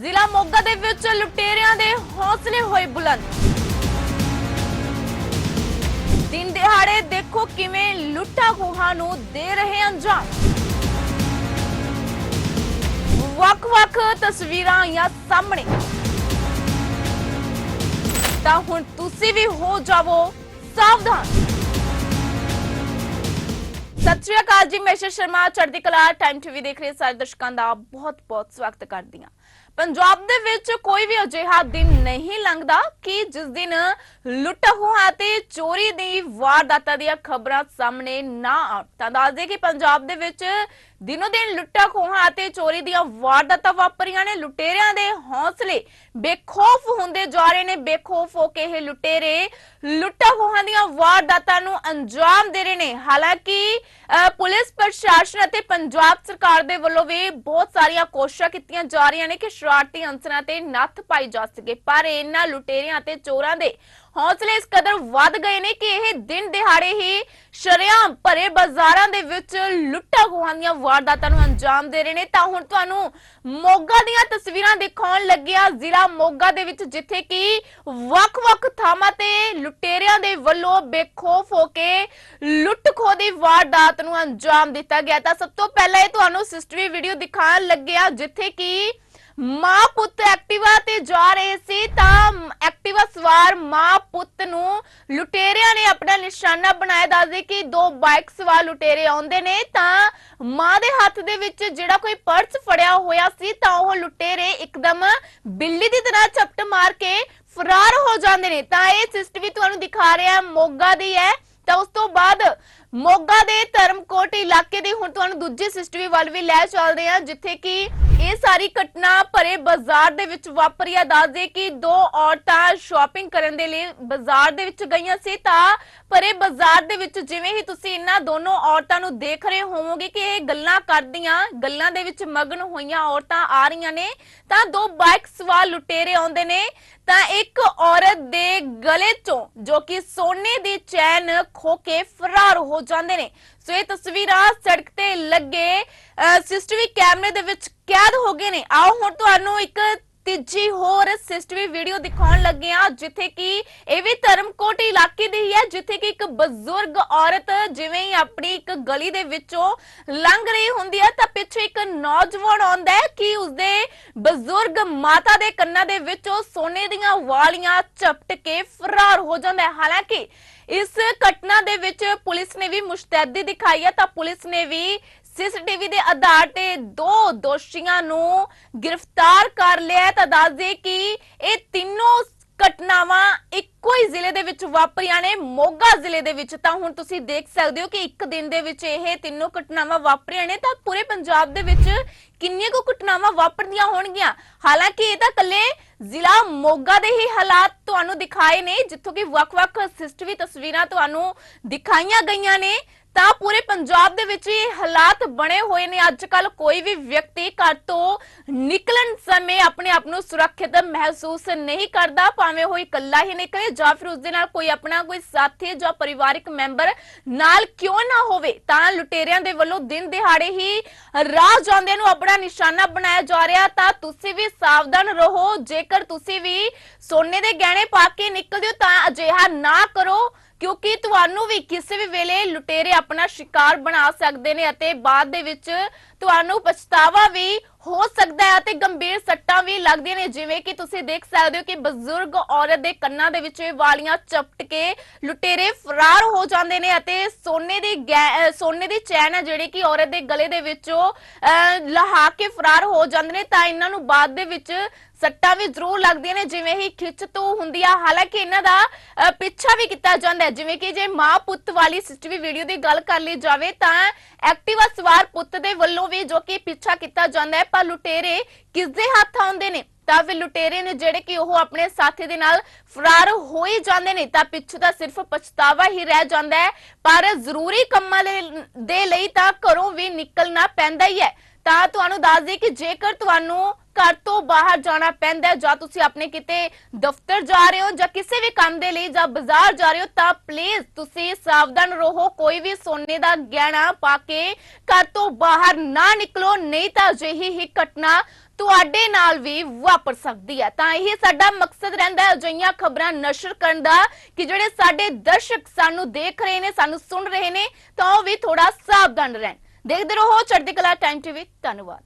ਜ਼ਿਲ੍ਹਾ ਮੋਗਾ ਦੇ ਵਿੱਚ ਲੁਟੇਰਿਆਂ ਦੇ ਹੌਸਲੇ ਹੋਏ ਬੁਲੰਦ। ਦਿਨ ਦਿਹਾੜੇ ਦੇਖੋ ਕਿਵੇਂ ਲੁੱਟਾ ਖੋਹਾਂ ਨੂੰ ਦੇ ਰਹੇ ਅੰਜਾਮ। ਵੱਖ-ਵੱਖ ਤਸਵੀਰਾਂ ਆਈਆਂ ਸਾਹਮਣੇ। ਤਾਂ ਹੁਣ ਤੁਸੀਂ ਵੀ ਹੋ ਜਾਵੋ ਸਾਵਧਾਨ। ਸਤਿ ਸ਼੍ਰੀ ਅਕਾਲ ਜੀ, ਮੈਂ ਸ਼ਰਮਾ, ਚੜ੍ਹਦੀ ਕਲਾ ਟਾਈਮ ਟੀਵੀ ਦੇਖ ਰਹੇ ਸਾਰੇ ਦਰਸ਼ਕਾਂ ਦਾ ਬਹੁਤ-ਬਹੁਤ ਸਵਾਗਤ ਕਰਦੀ ਹਾਂ। ਪੰਜਾਬ ਦੇ ਵਿੱਚ ਕੋਈ ਵੀ ਅਜਿਹਾ ਦਿਨ ਨਹੀਂ ਲੰਘਦਾ ਕਿ ਜਿਸ ਦਿਨ ਲੁੱਟ ਹੋਆ ਤੇ ਚੋਰੀ ਦੀ ਵਾਰਦਾਤਾਂ ਦੀਆਂ ਖਬਰਾਂ ਸਾਹਮਣੇ ਨਾ ਆਉਣ। ਤਾਂ ਦੱਸਦੇ ਕਿ ਪੰਜਾਬ ਦੇ ਵਿੱਚ ਦਿਨੋ ਦਿਨ ਲੁੱਟਾਂ ਖੋਹਾਂ ਅਤੇ ਚੋਰੀ ਦੀਆਂ ਵਾਰਦਾਤਾਂ ਵਾਪਰੀਆਂ ਨੇ। ਲੁਟੇਰਿਆਂ ਦੇ ਹੌਸਲੇ ਬੇਖੌਫ ਹੁੰਦੇ ਜਾ ਰਹੇ ਨੇ। ਬੇਖੌਫ ਹੋ ਕੇ ਇਹ ਲੁਟੇਰੇ ਲੁੱਟਾਂ ਖੋਹਾਂ ਦੀਆਂ ਵਾਰਦਾਤਾਂ ਨੂੰ ਅੰਜਾਮ ਦੇ ਰਹੇ ਨੇ। ਹਾਲਾਂਕਿ ਪੁਲਿਸ ਪ੍ਰਸ਼ਾਸਨ ਅਤੇ ਪੰਜਾਬ ਸਰਕਾਰ ਦੇ ਵੱਲੋਂ ਵੀ ਬਹੁਤ ਸਾਰੀਆਂ ਕੋਸ਼ਿਸ਼ਾਂ ਕੀਤੀਆਂ ਜਾ ਰਹੀਆਂ ਨੇ ਕਿ ਸ਼ਰਾਰਤੀ ਅੰਸਰਾਂ ਤੇ ਨੱਥ ਪਾਈ ਜਾ ਸਕੇ। ਪਰ ਇਹਨਾਂ ਲੁਟੇਰਿਆਂ ਅਤੇ ਚੋਰਾਂ ਦੇ ਹੌਸਲੇ ਇਸ ਕਦਰ ਵੱਧ ਗਏ ਨੇ ਕਿ ਇਹ ਦਿਨ ਦਿਹਾੜੇ ਹੀ ਸ਼ਰਿਆਮ ਭਰੇ ਬਾਜ਼ਾਰਾਂ ਦੇ ਵਿੱਚ ਲੁੱਟਾਂ ਖੋਹਾਂ ਵਾਰਦਾਤਾਂ ਨੂੰ ਅੰਜਾਮ ਦੇ ਰਹੇ ਨੇ। ਤਾਂ ਹੁਣ ਤੁਹਾਨੂੰ ਮੋਗਾ ਦੀਆਂ ਤਸਵੀਰਾਂ ਦਿਖਾਉਣ ਲੱਗਿਆ। ਜ਼ਿਲ੍ਹਾ ਮੋਗਾ ਦੇ ਵਿੱਚ ਜਿੱਥੇ ਕਿ ਥਾਵਾਂ ਤੇ ਲੁਟੇਰਿਆਂ ਦੇ ਵੱਲੋਂ ਬੇਖੌਫ ਹੋ ਕੇ ਲੁੱਟ ਖੋਹ ਦੀ ਵਾਰਦਾਤ ਨੂੰ ਅੰਜਾਮ ਦਿੱਤਾ ਗਿਆ ਤਾਂ ਸਭ ਤੋਂ ਪਹਿਲਾਂ ਇਹ ਤੁਹਾਨੂੰ ਸਿਸਟਰੀ ਵੀਡੀਓ ਦਿਖਾਉਣ ਲੱਗਿਆ ਜਿੱਥੇ ਕਿ ਮਾਂ ਪੁੱਤ ਐਕਟਿਵਾ ਤੇ ਜਾ ਰਹੇ ਸੀ ਤਾਂ ਐਕਟਿਵਾ ਸਵਾਰ ਮਾਂ ਪੁੱਤ ਨੂੰ ਲੁਟੇਰਿਆਂ ਨੇ ਆਪਣਾ ਨਿਸ਼ਾਨਾ ਬਣਾਇਆ। ਦੱਸਦੇ ਕਿ ਦੋ ਬਾਈਕ ਸਵਾਰ ਲੁਟੇਰੇ ਆਉਂਦੇ ਨੇ ਤਾਂ ਮਾਂ ਦੇ ਹੱਥ ਦੇ ਵਿੱਚ ਜਿਹੜਾ ਕੋਈ ਪਰਸ ਫੜਿਆ ਹੋਇਆ ਸੀ ਤਾਂ ਉਹ ਲੁਟੇਰੇ ਇੱਕਦਮ ਬਿੱਲੀ ਦੀ ਤਰ੍ਹਾਂ ਝਪਟ ਮਾਰ ਕੇ ਫਰਾਰ ਹੋ ਜਾਂਦੇ ਨੇ। ਤਾਂ ਇਹ ਸਿਸਟ ਤੁਹਾਨੂੰ ਦਿਖਾ ਰਿਹਾ ਮੋਗਾ ਦੀ ਹੈ। ਤਾਂ ਉਸ ਤੋਂ ਬਾਅਦ ਮੋਗਾ ਦੇ ਧਰਮਕੋਟ ਇਲਾਕੇ ਦੀ ਹੁਣ ਤੁਹਾਨੂੰ ਦੂਜੀ ਸਿਸਟਰੀ ਵੱਲ ਵੀ ਲੈ ਚੱਲਦੇ ਹਾਂ, ਜਿੱਥੇ ਕਿ ਇਹ ਸਾਰੀ ਘਟਨਾ ਭਰੇ ਬਾਜ਼ਾਰ ਦੇ ਵਿੱਚ ਵਾਪਰੀ ਆ। ਦੱਸਦੇ ਕਿ ਦੋ ਔਰਤਾਂ ਸ਼ਾਪਿੰਗ ਕਰਨ ਦੇ ਲਈ ਬਾਜ਼ਾਰ ਦੇ ਵਿੱਚ ਗਈਆਂ ਸੀ। ਤਾਂ ਭਰੇ ਬਾਜ਼ਾਰ ਦੇ ਵਿੱਚ ਜਿਵੇਂ ਹੀ ਤੁਸੀਂ ਇਹਨਾਂ ਦੋਨੋਂ ਔਰਤਾਂ ਨੂੰ ਦੇਖ ਰਹੇ ਹੋਵੋਗੇ ਕਿ ਇਹ ਗੱਲਾਂ ਕਰਦੀਆਂ, ਗੱਲਾਂ ਦੇ ਵਿੱਚ ਮਗਨ ਹੋਈਆਂ ਔਰਤਾਂ ਆ ਰਹੀਆਂ ਨੇ। ਤਾਂ ਦੋ ਬਾਈਕ ਸਵਾਰ ਲੁਟੇਰੇ ਆਉਂਦੇ ਨੇ। ਤਾਂ ਇੱਕ ਔਰਤ ਦੇ ਗਲੇ ਤੋਂ ਜੋ ਕਿ ਸੋਨੇ ਦੀ ਚੈਨ ਖੋ ਕੇ ਫਰਾਰ ਹੋ ਜਾਂਦੇ ਨੇ। ਸੋ ਇਹ ਤਸਵੀਰਾਂ ਸੜਕ ਤੇ ਲੱਗੇ ਸਿਸਟਮੀ ਕੈਮਰੇ ਦੇ ਵਿੱਚ ਕੈਦ ਹੋ ਗਏ ਨੇ। ਆਓ ਹੁਣ ਤੁਹਾਨੂੰ ਇੱਕ ਤੀਜੀ ਹੋਰ ਸਿਸਟਮੀ ਵੀਡੀਓ ਦਿਖਾਉਣ ਲੱਗੇ ਆ ਜਿੱਥੇ ਕਿ ਇਹ ਵੀ ਧਰਮਕੋਟ ਇਲਾਕੇ ਦੀ ਹੀ ਹੈ, ਜਿੱਥੇ ਕਿ ਇੱਕ ਬਜ਼ੁਰਗ ਔਰਤ ਜਿਵੇਂ ਹੀ ਆਪਣੀ ਇੱਕ ਗਲੀ ਦੇ ਵਿੱਚੋਂ ਲੰਘ ਰਹੀ ਹੁੰਦੀ ਹੈ, ਤਾਂ ਪਿੱਛੇ ਇੱਕ ਨੌਜਵਾਨ ਆਉਂਦਾ ਹੈ ਕਿ ਉਸਦੇ ਬਜ਼ੁਰਗ ਮਾਤਾ ਦੇ ਕੰਨਾਂ ਦੇ ਵਿੱਚੋਂ ਸੋਨੇ ਦੀਆਂ ਵਾਲੀਆਂ ਚਪਟ ਕੇ ਫਰਾਰ ਹੋ ਜਾਂਦਾ ਹੈ। ਹਾਲਾਂਕਿ ਇਸ ਘਟਨਾ ਦੇ ਵਿੱਚ ਪੁਲਿਸ ਨੇ ਵੀ ਮੁਸ਼ਤੈਦੀ ਦਿਖਾਈ ਹੈ, ਤਾਂ ਪੁਲਿਸ ਨੇ ਵੀ ਸੀਸੀਟੀਵੀ ਦੇ ਆਧਾਰ ਤੇ ਦੋ ਦੋਸ਼ੀਆਂ ਨੂੰ ਗ੍ਰਿਫਤਾਰ ਕਰ ਲਿਆ ਤਾਂ ਦੱਸ ਦੇ ਕਿ ਇਹ ਤਿੰਨੋਂ ਘਟਨਾਵਾਂ ਇੱਕੋ ਹੀ ਜ਼ਿਲ੍ਹੇ ਦੇ ਵਿੱਚ ਵਾਪਰੀਆਂ ਨੇ। ਮੋਗਾ ਜ਼ਿਲ੍ਹੇ ਦੇ ਵਿੱਚ ਤਾਂ ਹੁਣ ਤੁਸੀਂ ਦੇਖ ਸਕਦੇ ਹੋ ਕਿ ਇੱਕ ਦਿਨ ਦੇ ਵਿੱਚ ਇਹ ਤਿੰਨੋਂ ਘਟਨਾਵਾਂ ਵਾਪਰੀਆਂ ਨੇ। ਤਾਂ ਪੂਰੇ ਪੰਜਾਬ ਦੇ ਵਿੱਚ ਕਿੰਨੀਆਂ ਕੁ ਘਟਨਾਵਾਂ ਵਾਪਰਦੀਆਂ ਹੋਣਗੀਆਂ? ਹਾਲਾਂਕਿ ਇਹ ਤਾਂ ਕੱਲੇ ਜ਼ਿਲ੍ਹਾ ਮੋਗਾ ਦੇ ਹੀ ਹਾਲਾਤ ਤੁਹਾਨੂੰ ਦਿਖਾਏ ਨੇ, ਜਿੱਥੋਂ ਕਿ ਵੱਖ-ਵੱਖ ਸਿਸਟਵੀ ਤਸਵੀਰਾਂ ਤੁਹਾਨੂੰ ਦਿਖਾਈਆਂ ਗਈਆਂ ਨੇ। ਤਾਂ ਪੂਰੇ ਪੰਜਾਬ ਦੇ ਵਿੱਚ ਇਹ ਹਾਲਾਤ ਬਣੇ ਹੋਏ ਨੇ। ਅੱਜ ਕੱਲ ਕੋਈ ਵੀ ਵਿਅਕਤੀ ਘਰ ਤੋਂ ਨਿਕਲਣ ਸਮੇਂ ਆਪਣੇ ਆਪ ਨੂੰ ਸੁਰੱਖਿਅਤ ਮਹਿਸੂਸ ਨਹੀਂ ਕਰਦਾ, ਭਾਵੇਂ ਉਹ ਇਕੱਲਾ ਹੀ ਨਿਕਲੇ ਜਾਂ ਫਿਰ ਉਸ ਦੇ ਨਾਲ ਕੋਈ ਆਪਣਾ ਕੋਈ ਸਾਥੀ ਜਾਂ ਪਰਿਵਾਰਿਕ ਮੈਂਬਰ ਨਾਲ ਕਿਉਂ ਨਾ ਹੋਵੇ, ਤਾਂ ਲੁਟੇਰਿਆਂ ਦੇ ਵੱਲੋਂ ਦਿਨ ਦਿਹਾੜੇ ਹੀ ਰਾਹ ਜਾਂਦਿਆਂ ਨੂੰ ਆਪਣਾ ਨਿਸ਼ਾਨਾ ਬਣਾਇਆ ਜਾ ਰਿਹਾ। ਤਾਂ ਤੁਸੀਂ ਵੀ ਸਾਵਧਾਨ ਰਹੋ। ਜੇਕਰ ਤੁਸੀਂ ਵੀ ਸੋਨੇ ਦੇ ਗਹਿਣੇ ਪਾ ਕੇ ਨਿਕਲਦੇ ਹੋ, ਤਾਂ ਅਜਿਹਾ ਨਾ ਕਰੋ। ਕਿਉਂਕਿ ਤੁਹਾਨੂੰ ਵੀ ਕਿਸੇ ਵੀ ਵੇਲੇ ਲੁਟੇਰੇ ਆਪਣਾ ਸ਼ਿਕਾਰ ਬਣਾ ਸਕਦੇ ਨੇ ਅਤੇ ਬਾਅਦ ਦੇ ਵਿੱਚ ਤੁਹਾਨੂੰ ਪਛਤਾਵਾ ਵੀ ਹੋ ਸਕਦਾ ਹੈ ਅਤੇ ਗੰਭੀਰ ਸੱਟਾਂ ਵੀ ਲੱਗਦੀਆਂ ਨੇ। ਜਿਵੇਂ ਕਿ ਤੁਸੀਂ ਦੇਖ ਸਕਦੇ ਹੋ ਕਿ ਬਜ਼ੁਰਗ ਔਰਤ ਦੇ ਕੰਨਾਂ ਦੇ ਵਿੱਚ ਵਾਲੀਆਂ ਚਪਟ ਕੇ ਲੁਟੇਰੇ ਫਰਾਰ ਹੋ ਜਾਂਦੇ ਨੇ ਅਤੇ ਸੋਨੇ ਦੀ ਸੋਨੇ ਦੀ ਚੈਨ ਹੈ ਜਿਹੜੀ ਕਿ ਔਰਤ ਦੇ ਗਲੇ ਦੇ ਵਿੱਚੋਂ ਲਹਾ ਕੇ ਫਰਾਰ ਹੋ ਜਾਂਦੇ ਨੇ। ਤਾਂ ਇਹਨਾਂ ਨੂੰ ਬਾਅਦ ਦੇ ਵਿੱਚ ਸੱਟਾਂ ਵੀ ਜ਼ਰੂਰ ਲੱਗਦੀਆਂ ਨੇ। ਜਿਵੇਂ ਹੀ ਖਿੱਚ ਤੋਂ ਹੁੰਦੀ ਆ। ਹਾਲਾਂਕਿ ਇਹਨਾਂ ਦਾ ਪਿੱਛਾ ਵੀ ਕੀਤਾ ਜਾਂਦਾ ਹੈ। ਜਿਵੇਂ ਕਿ ਜੇ ਮਾਂ ਪੁੱਤ ਵਾਲੀ ਸਿਸਟਰੀ ਵੀਡੀਓ ਦੀ ਗੱਲ ਕਰ ਲਈ ਜਾਵੇ ਤਾਂ ਐਕਟਿਵਾ ਸਵਾਰ ਪੁੱਤ ਦੇ ਵੱਲੋਂ ਵੀ ਜੋ ਕਿ ਪਿੱਛਾ ਕੀਤਾ ਜਾਂਦਾ ਹੈ, ਪਰ ਲੁਟੇਰੇ ਕਿਸ ਦੇ ਹੱਥ ਆਉਂਦੇ ਨੇ? ਤਾਂ ਫਿਰ ਲੁਟੇਰੇ ਨੇ ਜਿਹੜੇ ਕਿ ਉਹ ਆਪਣੇ ਸਾਥੀ ਦੇ ਨਾਲ ਫਰਾਰ ਹੋ ਹੀ ਜਾਂਦੇ ਨੇ, ਤਾਂ ਪਿੱਛੇ ਤਾਂ ਸਿਰਫ ਪਛਤਾਵਾ ਹੀ ਰਹਿ ਜਾਂਦਾ ਹੈ। ਪਰ ਜ਼ਰੂਰੀ ਕੰਮਾਂ ਦੇ ਲਈ ਤਾਂ ਘਰੋਂ ਵੀ ਨਿਕਲਣਾ ਪੈਂਦਾ ਹੀ ਹੈ। ਤਾਂ ਤੁਹਾਨੂੰ ਦੱਸ ਦਈਏ ਕਿ ਜੇਕਰ ਤੁਹਾਨੂੰ ਘਰ ਤੋਂ ਬਾਹਰ ਜਾਣਾ ਪੈਂਦਾ ਹੈ। ਜਾਂ ਤੁਸੀਂ ਆਪਣੇ ਕਿਤੇ ਦਫ਼ਤਰ ਜਾ ਰਹੇ ਹੋ ਜਾਂ ਕਿਸੇ ਵੀ ਕੰਮ ਦੇ ਲਈ ਜਾਂ ਬਾਜ਼ਾਰ ਜਾ ਰਹੇ ਹੋ, ਤਾਂ ਪਲੀਜ਼ ਤੁਸੀਂ ਸਾਵਧਾਨ ਰਹੋ। ਕੋਈ ਵੀ ਸੋਨੇ ਦਾ ਗਹਿਣਾ ਪਾ ਕੇ ਘਰ ਤੋਂ ਬਾਹਰ ਨਾ ਨਿਕਲੋ, ਨਹੀਂ ਤਾਂ ਅਜਿਹੀ ਹੀ ਘਟਨਾ ਤੁਹਾਡੇ ਨਾਲ ਵੀ ਵਾਪਰ ਸਕਦੀ ਹੈ। ਤਾਂ ਇਹ ਸਾਡਾ ਮਕਸਦ ਰਹਿੰਦਾ ਹੈ ਅਜਿਹੀਆਂ ਖਬਰਾਂ ਨਸ਼ਰ ਕਰਨ ਦਾ ਕਿ ਜਿਹੜੇ ਸਾਡੇ ਦਰਸ਼ਕ ਸਾਨੂੰ ਦੇਖ ਰਹੇ ਨੇ, ਸਾਨੂੰ ਸੁਣ ਰਹੇ ਨੇ, ਤਾਂ ਉਹ ਵੀ ਥੋੜਾ ਸਾਵਧਾਨ ਰਹਿਣ। ਦੇਖਦੇ ਰਹੋ ਚੜ੍ਹਦੀ ਕਲਾ ਟਾਈਮ ਟੀਵੀ, ਧੰਨਵਾਦ।